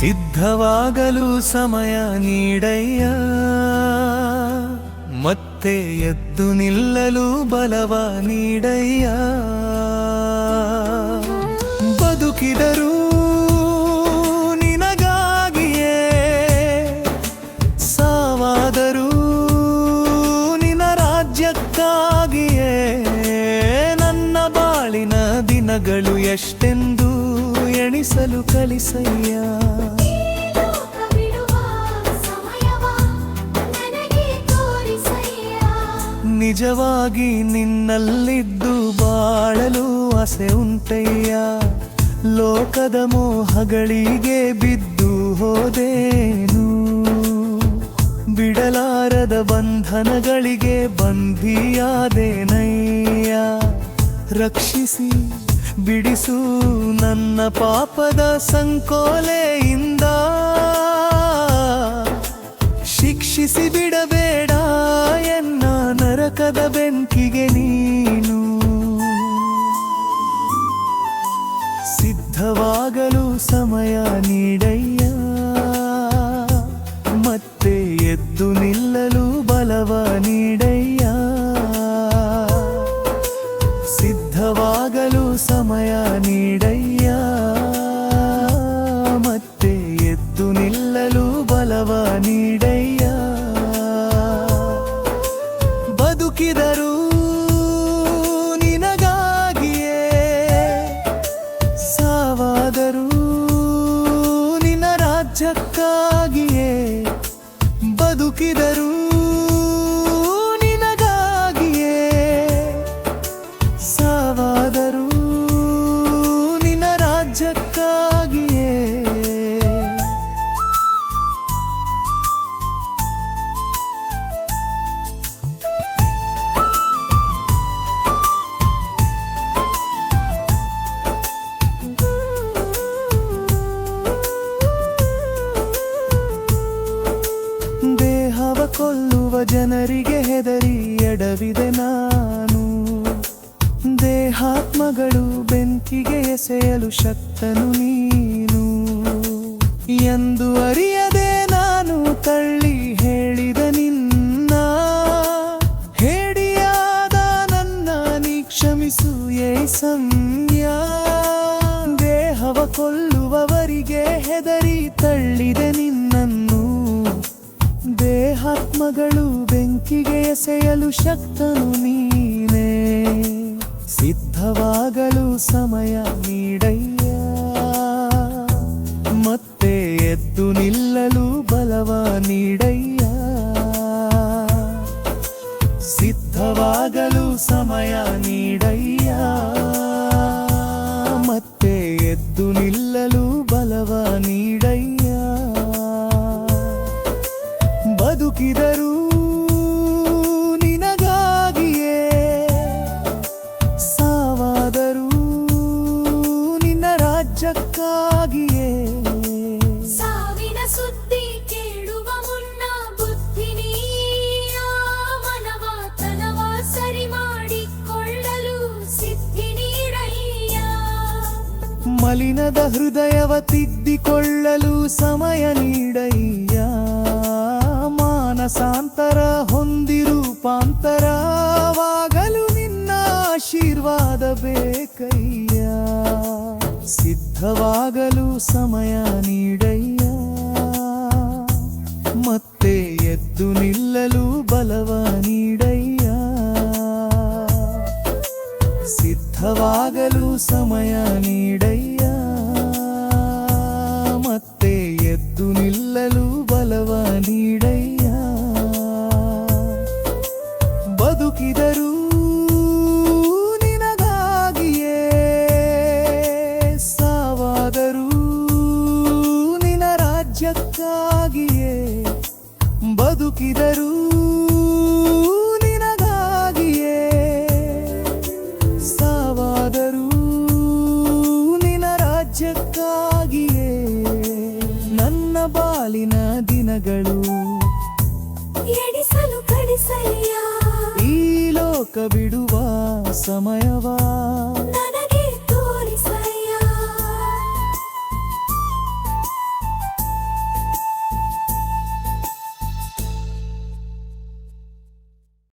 ಸಿದ್ಧವಾಗಲು ಸಮಯ ನೀಡಯ್ಯ. ಮತ್ತೆ ಎದ್ದು ನಿಲ್ಲಲು ಬಲವ ನೀಡಯ್ಯ. ಬದುಕಿದರೂ ನಿನಗಾಗಿಯೇ. ಸಾವಾದರೂ ನಿನ ರಾಜ್ಯಕ್ಕಾಗಿಯೇ. ನನ್ನ ಬಾಳಿನ ದಿನಗಳು ಎಷ್ಟೆಂದು ಎಣಿಸಲು ಕಲಿಸಯ್ಯ. ನಿಜವಾಗಿ ನಿನ್ನಲ್ಲಿದ್ದು ಬಾಳಲು ಆಸೆ ಉಂಟಯ್ಯ. ಲೋಕದ ಮೋಹಗಳಿಗೆ ಬಿದ್ದು ಹೋದೇನು. ಬಿಡಲಾರದ ಬಂಧನಗಳಿಗೆ ಬಂಧಿಯಾದೇನಯ್ಯ. ರಕ್ಷಿಸಿ. ಬಿಡಿಸು ನನ್ನ ಪಾಪದ ಸಂಕೋಲೆಯಿಂದ. ಶಿಕ್ಷಿಸಿ ಬಿಡಬೇಡ ಎನ್ನ ನರಕದ ಬೆಂಕಿಗೆ ನೀನು. ಸಿದ್ಧವಾಗಲು ಸಮಯ ನೀಡಯ್ಯ. ಮತ್ತೆ ಎದ್ದು ನಿಲ್ಲಲು ಬಲವ ನೀಡಯ್ಯ ಸಿದ್ಧವಾಗಲು ಸಮಯ ಜನರಿಗೆ ಹೆದರಿ ಎಡವಿದೆ ನಾನು. ದೇಹಾತ್ಮಗಳು ಬೆಂಕಿಗೆ ಎಸೆಯಲು ಶಕ್ತನು ನೀನು. ಎಂದು ಅರಿಯದೆ ನಾನು ತಳ್ಳಿ ಹೇಳಿದ ನಿನ್ನ. ಹೇಡಿಯಾದ ನನ್ನ ನೀ ಕ್ಷಮಿಸು ಏಸಮ್ಯ ದೇಹವ ಕೊಲ್ಲುವವರಿಗೆ ಹೆದರಿ ತಳ್ಳಿದೆ ನಿನ್ನನ್ನು. ದೇಹಾತ್ಮಗಳು ಬೆಂಕಿಗೆ ಎಸೆಯಲು ಶಕ್ತನು ನೀನೇ. ಸಿದ್ಧವಾಗಲು ಸಮಯ ನೀಡಯ್ಯ. ಮತ್ತೆ ಎದ್ದು ನಿಲ್ಲಲು ಬಲವ ನೀಡಯ್ಯ. ಸಿದ್ಧವಾಗಲು ಸಮಯ ನೀಡಯ್ಯ. ರಾಜ್ಯಕ್ಕಾಗಿಯೇ ಸಾವಿನ ಸುದ್ದಿ ಕೇಳುವ ಮುನ್ನ ಬುದ್ಧಿ ಮನವ ತನವ ಸರಿ ಮಾಡಿಕೊಳ್ಳಲು ಸಿದ್ಧಿ ನೀಡಯ್ಯ ಮಲಿನದ ಹೃದಯವ ತಿದ್ದಿಕೊಳ್ಳಲು ಸಮಯ ಸಿದ್ಧವಾಗಲು ಸಮಯ ನೀಡಯ್ಯ ಮತ್ತೆ ಎದ್ದು ನಿಲ್ಲಲು ಬಲವ ನೀಡಯ್ಯ ಸಿದ್ಧವಾಗಲು ಸಮಯ ನೀಡಯ್ಯ ಮತ್ತೆ ಎದ್ದು ನಿಲ್ಲಲು ಬದುಕಿದರೂ ನಿನಗಾಗಿಯೇ ಸಾವಾದರೂ ನಿನ ರಾಜ್ಯಕ್ಕಾಗಿಯೇ ನನ್ನ ಬಾಲಿನ ದಿನಗಳು ಎಡಿಸಲು ಕಡಿಸಯ್ಯ ಈ ಲೋಕ ಬಿಡುವ ಸಮಯವಾ?